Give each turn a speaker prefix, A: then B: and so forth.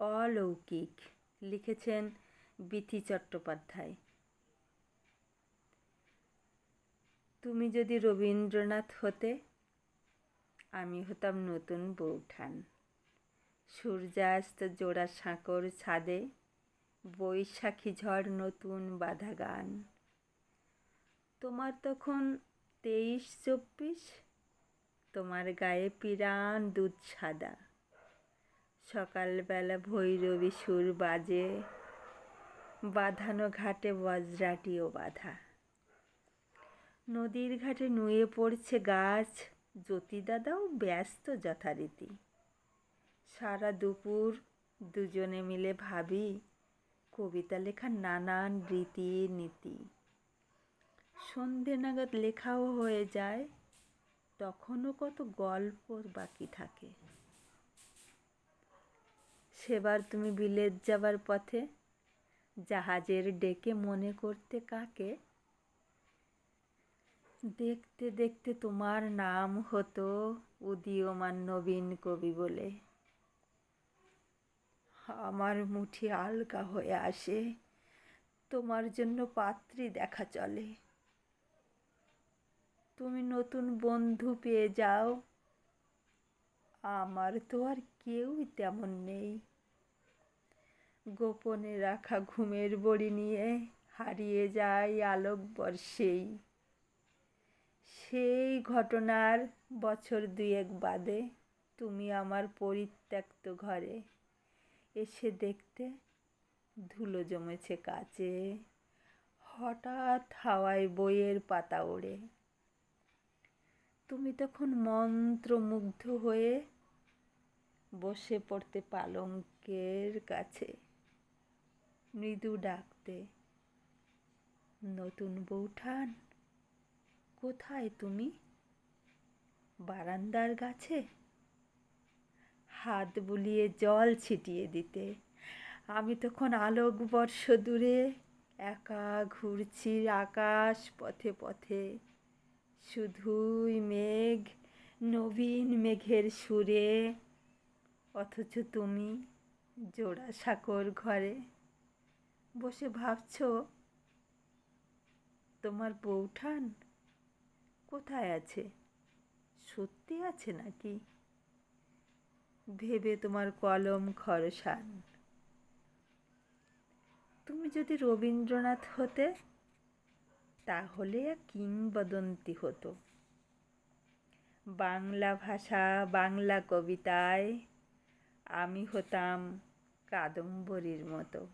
A: অলৌকিক, লিখেছেন বিথি চট্টোপাধ্যায়। তুমি যদি রবীন্দ্রনাথ হতে, আমি হতাম নতুন বৌঠান। সূর্যাস্ত জোড়া সাঁকর ছাদে, বৈশাখী ঝড় নতুন বাধা গান তোমার তখন তেইশ চব্বিশ, তোমার গায়ে পিরান দুধ সাদা। সকালবেলা ভৈরবী সুর বাজে, বাঁধানো ঘাটে বজ্রাটিও বাধা। নদীর ঘাটে নুয়ে পড়ছে গাছ, জ্যোতিদাদাও ব্যস্ত যথারীতি। সারা দুপুর দুজনে মিলে ভাবি, কবিতা লেখার নানান রীতি নীতি। সন্ধে নাগাদ লেখাও হয়ে যায়, তখনও কত গল্প বাকি থাকে। সেবার তুমি বিলেত যাবার পথে জাহাজের ডেকে মনে করতে কাকে? দেখতে দেখতে তোমার নাম হতো উদীয়মান নবীন কবি বলে। আমার মুঠি আলগা হয়ে আসে, তোমার জন্য পাত্রী দেখা চলে। তুমি নতুন বন্ধু পেয়ে যাও, আমার তো আর কেউই তেমন নেই। গোপনে রাখা ঘুমের বড়ি নিয়ে হারিয়ে যায় আলোক বর্ষেই সেই ঘটনার বছর দুয়েক বাদে তুমি আমার পরিত্যক্ত ঘরে এসে দেখতে ধুলো জমেছে কাচে। হঠাৎ হাওয়ায় বইয়ের পাতা ওড়ে। তুমি তখন মন্ত্রমুগ্ধ হয়ে বসে পড়তে পালঙ্কের কাছে। মৃদু ডাকতে, নতুন বৌঠান, কোথায় তুমি? বারান্দার গাছে। হাত বুলিয়ে জল ছিটিয়ে দিতে, আমি তখন আলোক বর্ষ দূরে, একা ঘুরছি আকাশ পথে পথে। শুধুই মেঘ, নবীন মেঘের সুরে, অথচ তুমি জোড়া সাকর ঘরে। বসে ভাবছ, তোমার বৌঠান কোথায় আছে? সত্যি আছে নাকি? ভেবে তোমার কলম খরসান। তুমি যদি রবীন্দ্রনাথ হতে, তাহলে এক কিংবদন্তি হতো। বাংলা ভাষা, বাংলা কবিতায় আমি হতাম কাদম্বরীর মতো।